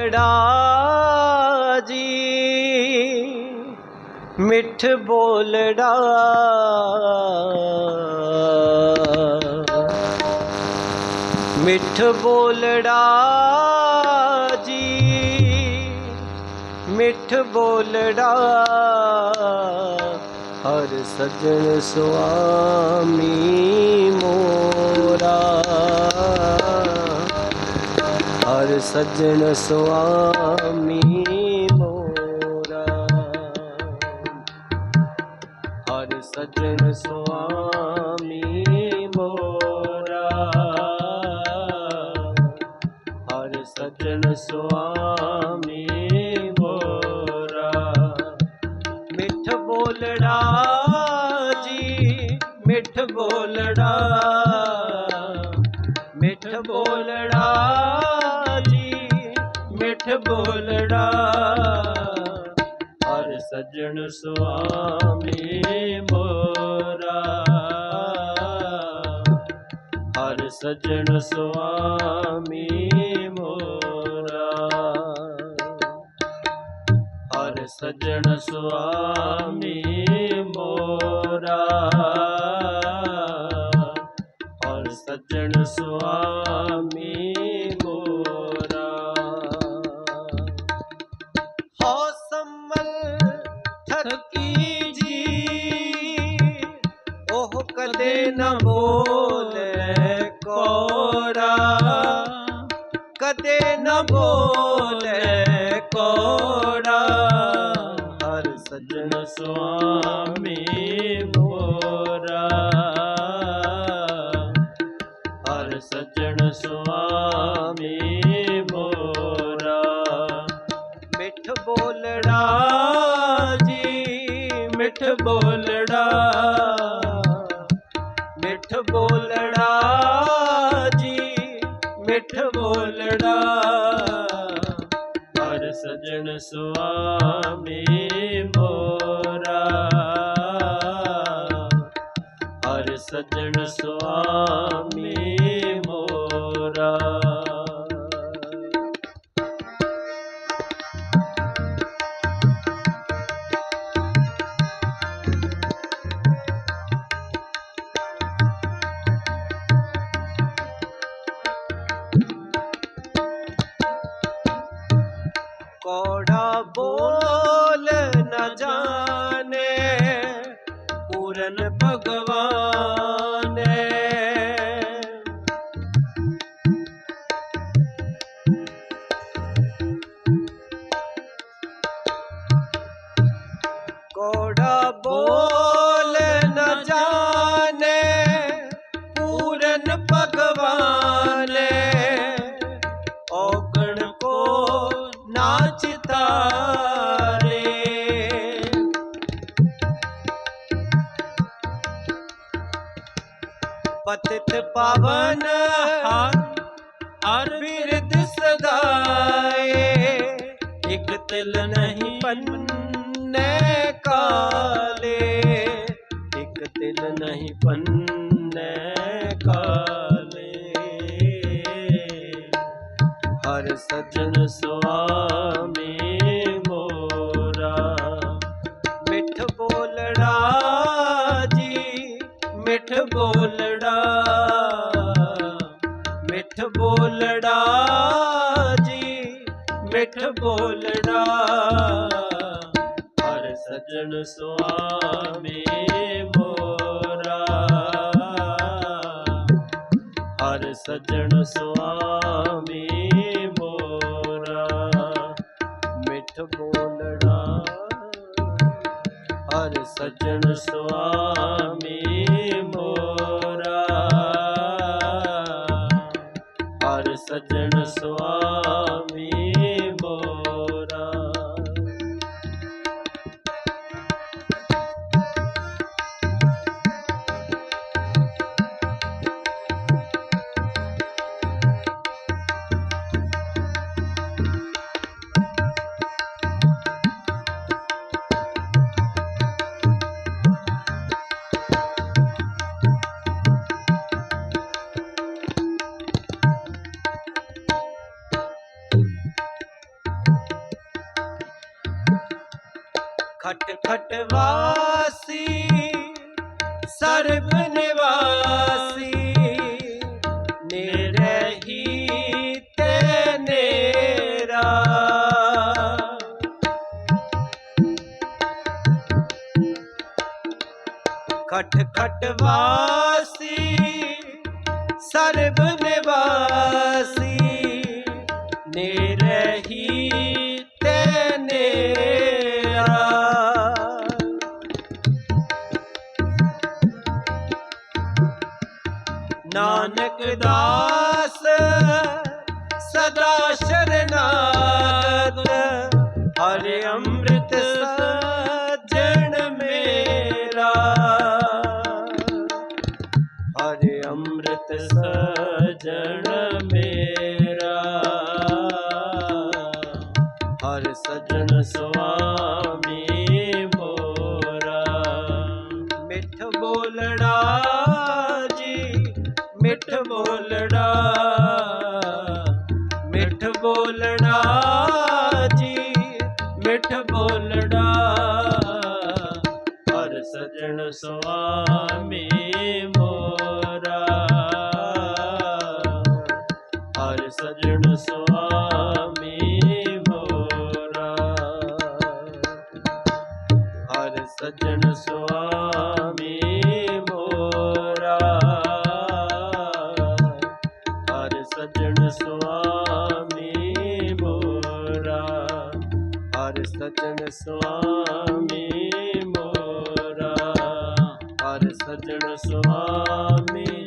ੜਾ ਜੀ। ਮਿੱਠ ਬੋਲੜਾ। ਮਿੱਠ ਬੋਲੜਾ ਜੀ। ਮਿੱਠ ਬੋਲੜਾ। ਹਰ ਸਜਣ ਸੁਆਮੀ ਮੋਰਾ। ਹਰ ਸੱਜਣ ਸੁਆਮੀ ਮੋਰਾ। ਹਰ ਸੱਜਣ ਸੁਆਮੀ ਮੋਰਾ। ਹਰ ਸੱਜਣ ਸੁਆਮੀ ਮੋਰਾ। ਮਿੱਠ ਬੋਲੜਾ ਜੀ, ਮਿੱਠ ਬੋਲੜਾ ਬੋਲੜਾ ਹਰ ਸੱਜਣ ਸੁਆਮੀ ਮੋਰਾ। ਹਰ ਸੱਜਣ ਸੁਆਮੀ ਮੋਰਾ। ਹਰ ਸੱਜਣ ਸੁਆਮੀ ਮੋਰਾ। ਹਰ ਸੱਜਣ ਸੁਆਮੀ ਪਾਵਨ ਹਰ ਹਰ ਬਿਰਧ ਸਦਾਏ। ਇਕ ਤਿਲ ਨਹੀਂ ਪੰਨੇ ਕਾਲੇ। ਇਕ ਤਿਲ ਨਹੀਂ ਪੰਨੇ ਕਾਲੇ। ਹਰ ਸਜਣ ਸੁਆਮੀ ਮੋਰਾ। ਮਿੱਠ ਬੋਲੜਾ ਜੀ, ਮਿੱਠ ਬੋਲੜਾ ਬੋਲੜਾ ਜੀ, ਮਿੱਠ ਬੋਲੜਾ। ਹਰ ਸਜਣ ਸੁਆਮੀ ਮੋਰਾ। ਹਰ ਸਜਣ ਸੁਆਮੀ ਮੋਰਾ। ਮਿੱਠ ਬੋਲੜਾ। ਹਰ ਸਜਣ ਸੁਆਮੀ ਖਟ ਖਟ ਵਾਸੀ ਸਰਬ ਨਿਵਾਸੀ। ਨਿਰਹੀ ਤੇ ਨੇਰਾ। ਖਟ ਖਟ ਵਾਸੀ ਨਾਨਕ ਦਾਸ, ਸਦਾ ਸ਼ਰਨਾਗਤ ਹਰਿ ਅੰਮ੍ਰਿਤ ਸਜਣ ਮੇਰਾ। ਹਰਿ ਅੰਮ੍ਰਿਤ ਸਜਣ ਮੇਰਾ। ਹਰ ਸਜਣ ਸੁਆ ਸਜਣ ਸੁਆਮੀ ਮੋਰਾ। ਹਰ ਸਜਣ ਸੁਆਮੀ ਸੁਆਮੀ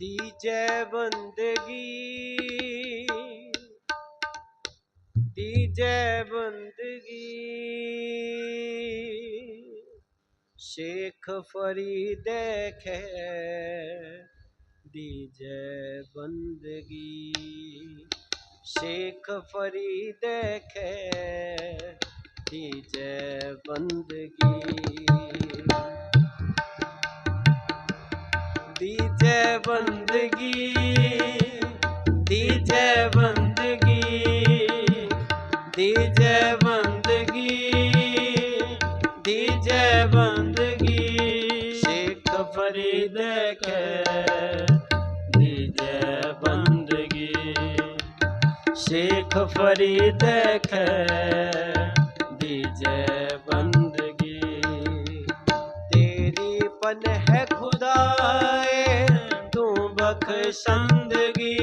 ਦੀਜੈ ਬੰਦਗੀ ਦੀਜੈ ਬੰਦਗੀ ਸ਼ੇਖ ਫਰੀਦ ਖੈ ਦੀਜੈ ਬੰਦਗੀ ਸ਼ੇਖ ਫਰੀਦ ਖੈ ਦੀਜੈ ਬੰਦਗੀ ਦੀਜੈ ਬੰਦਗੀ ਦੀਜੈ ਬੰਦਗੀ ਦੀਜੈ ਬੰਦਗੀ ਦੀਜੈ ਬੰਦਗੀ। ਸ਼ੇਖ ਫਰੀਦ ਕੈ ਦੀਜੈ ਬੰਦਗੀ। ਸ਼ੇਖ ਫਰੀਦ ਖੈ ਦੀਜੈ ਬੰਦਗੀ। ਤੇਰੀ ਪਨ ਬਖਸ਼ੰਦਗੀ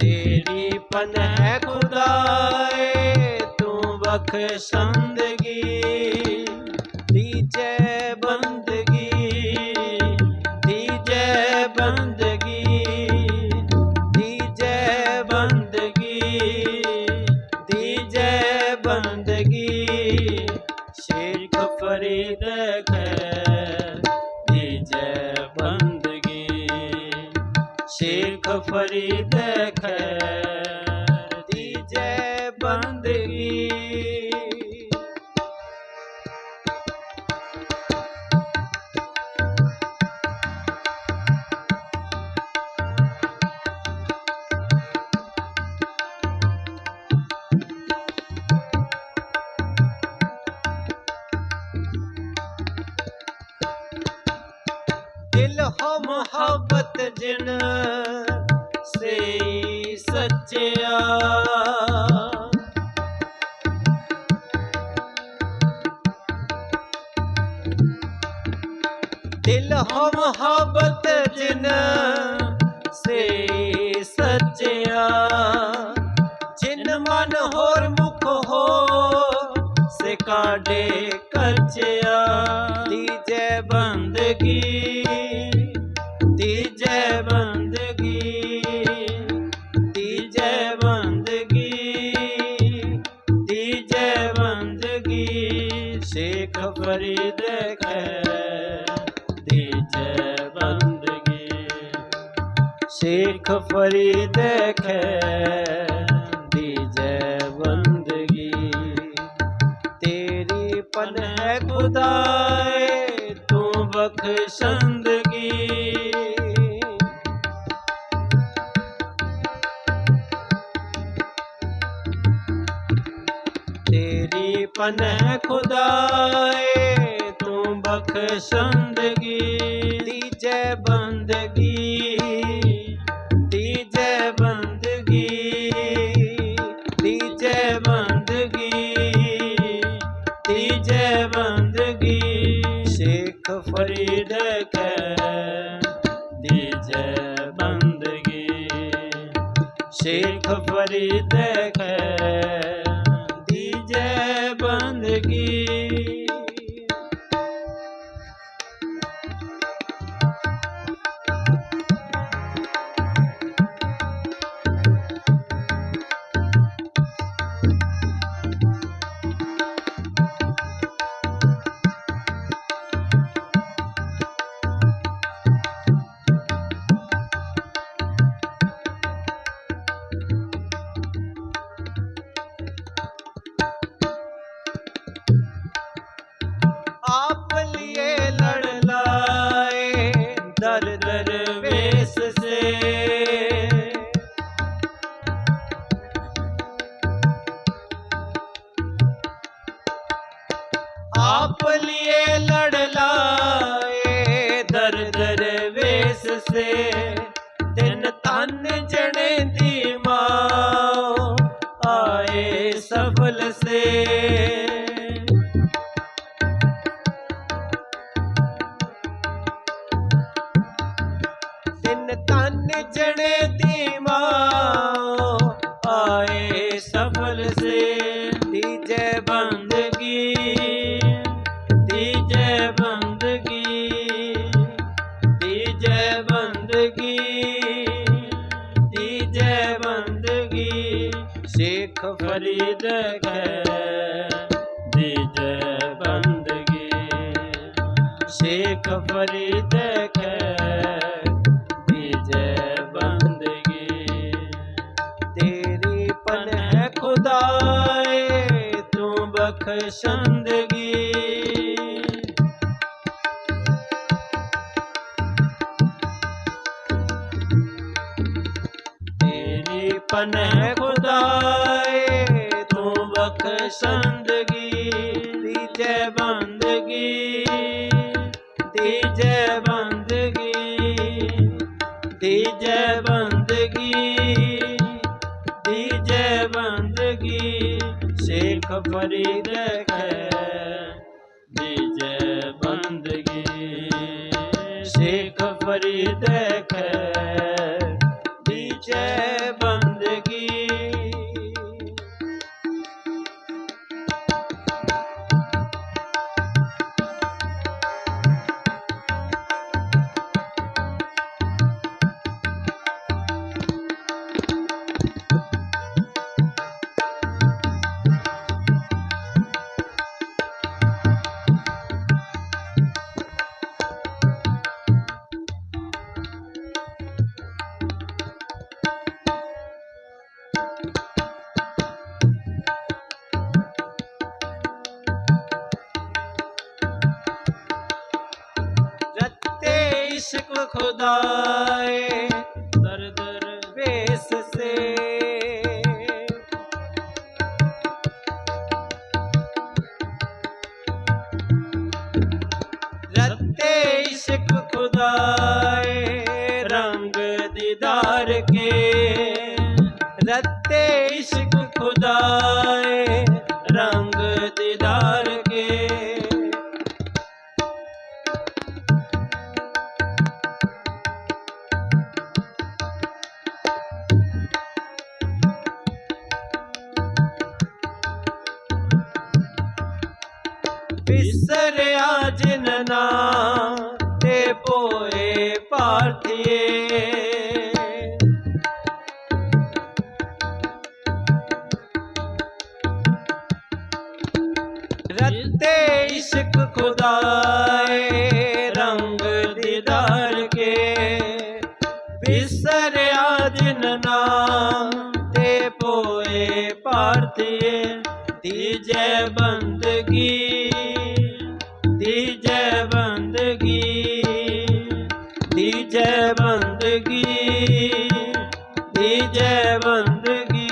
ਤੇਰੀ ਪਨ ਹੈ ਖੁਦਾਏ ਤੂੰ ਬਖਸ਼ੰਦਗੀ ਮੁਹੱਬਤ ਜਿਨ ਸੇ ਸੱਚਿਆ। ਦਿਲ ਹੋ ਮੁਹੱਬਤ ਜਿਨ ਸੇ ਸੱਚਿਆ। ਜਿਨ ਮਨ ਹੋਰ ਮੁਖ ਹੋ ਸੇ ਕਾਡੇ ਕੱਚਿਆ। ਦੀਜੈ ਬੰਦਗੀ ਸ਼ੇਖ ਫਰੀਦ ਕੈ ਦੀਜੈ ਬੰਦਗੀ ਤੇਰੀ ਪਨ ਹੈ ਖੁਦਾਏ ਤੂੰ ਬਖਸ਼ੰਦਗੀ ਤੇਰੀ ਪਨ ਖੁਦਾਏ ਤੂੰ ਬਖਸ਼ੰਦਗੀ ਦੀਜੈ ਬੰਦਗੀ। ਦੀਜੈ ਬੰਦਗੀ। ਦੀਜੈ ਬੰਦਗੀ। ਦੀਜੈ ਬੰਦਗੀ। ਸ਼ੇਖ ਫਰੀਦ ਕੈ ਦੀਜੈ ਬੰਦਗੀ। ਸ਼ੇਖ ਫਰੀਦ ਕੈ आप लिए लड़ लाए दर दर वेश से ਸ਼ੇਖ ਫਰੀਦ ਕੈ ਦੀਜੈ ਬੰਦਗੀ। ਸ਼ੇਖ ਫਰੀਦ ਕੈ ਦੀਜੈ ਬੰਦਗੀ। ਤੇਰੀ ਪਨ ਖੁਦਾਏ, ਤੂੰ ਬਖਸ਼ੰਦਗੀ ਤੇਰੀ ਦੀਜੈ ਬੰਦਗੀ ਦੀਜੈ ਬੰਦਗੀ ਦੀਜੈ ਬੰਦਗੀ ਦੀਜੈ ਬੰਦਗੀ, ਸ਼ੇਖ ਫਰੀਦ ਕੈ, ਦੀਜੈ ਬੰਦਗੀ, ਸ਼ੇਖ ਫਰੀਦ ਜਾਏ ਰੰਗ ਦੀਦਾਰ ਕੇ ਇਸ਼ਕ ਰੰਗ ਦੀਦਾਰ ਕੇ। ਵਿਸਰਿਆ ਜਿਨ ਨਾਮ ਤੇ ਪੋਏ ਭਾਰਤੀਏ ਤੀਜੈ ਬੰਦਗੀ ਤੀਜੈ ਬੰਦਗੀ ਤੀਜੈ ਬੰਦਗੀ ਤੀਜੈ ਬੰਦਗੀ।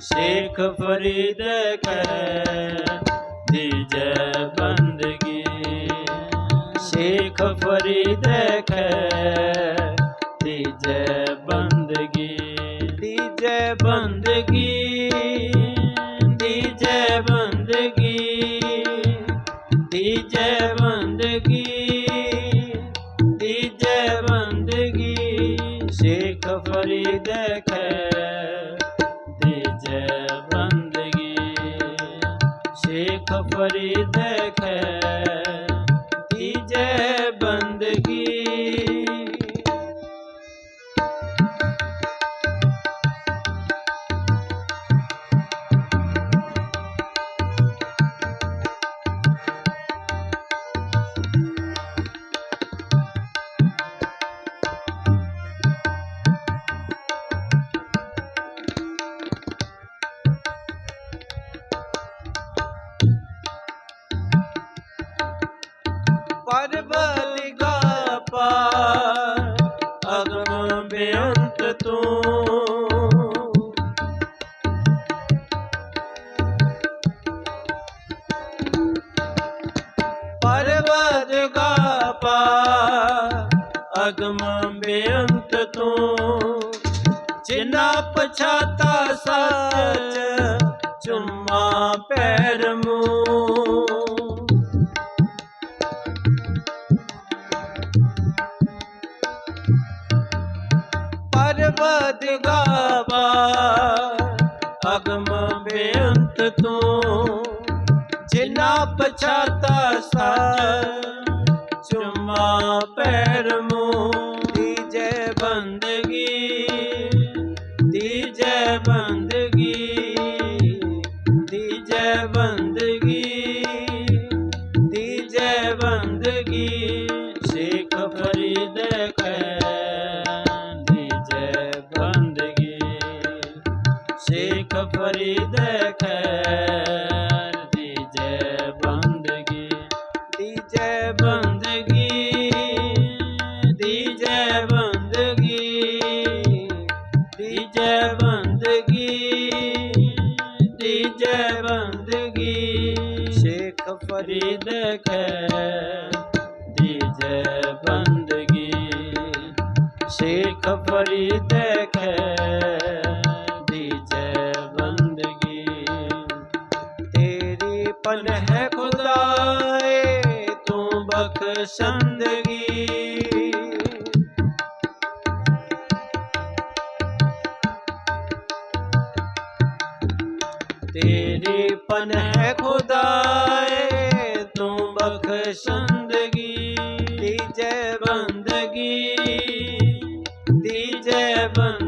ਸ਼ੇਖ ਫਰੀਦ ਕੈ ਦੀਜੈ ਬੰਦਗੀ ਸ਼ੇਖ ਫਰੀਦ ਕੈ ਪਰਬਤ ਗਾ ਪਾਰ। ਅਗਮ ਬੇਅੰਤ ਤੂੰ। ਜਿਨਾ ਪਛਾਤਾ ਸੱਚ, ਚੁੰਮਾ ਪੈਰ ਮੂੰ ਪਰਬਤ ਗਾਵਾ, ਅਗਮ ਬੇਅੰਤ ਤੂੰ। ਜਿਨਾ ਪਛਾਤਾ ਬੰਦਗੀ ਦੀਜੈ ਬੰਦਗੀ ਦੀਜੈ ਬੰਦਗੀ ਸ਼ੇਖ ਫਰੀਦ ਖੈਰ ਦੀਜੈ ਬੰਦਗੀ। ਸ਼ੇਖ ਫਰੀਦ ਤੇ ਬਨ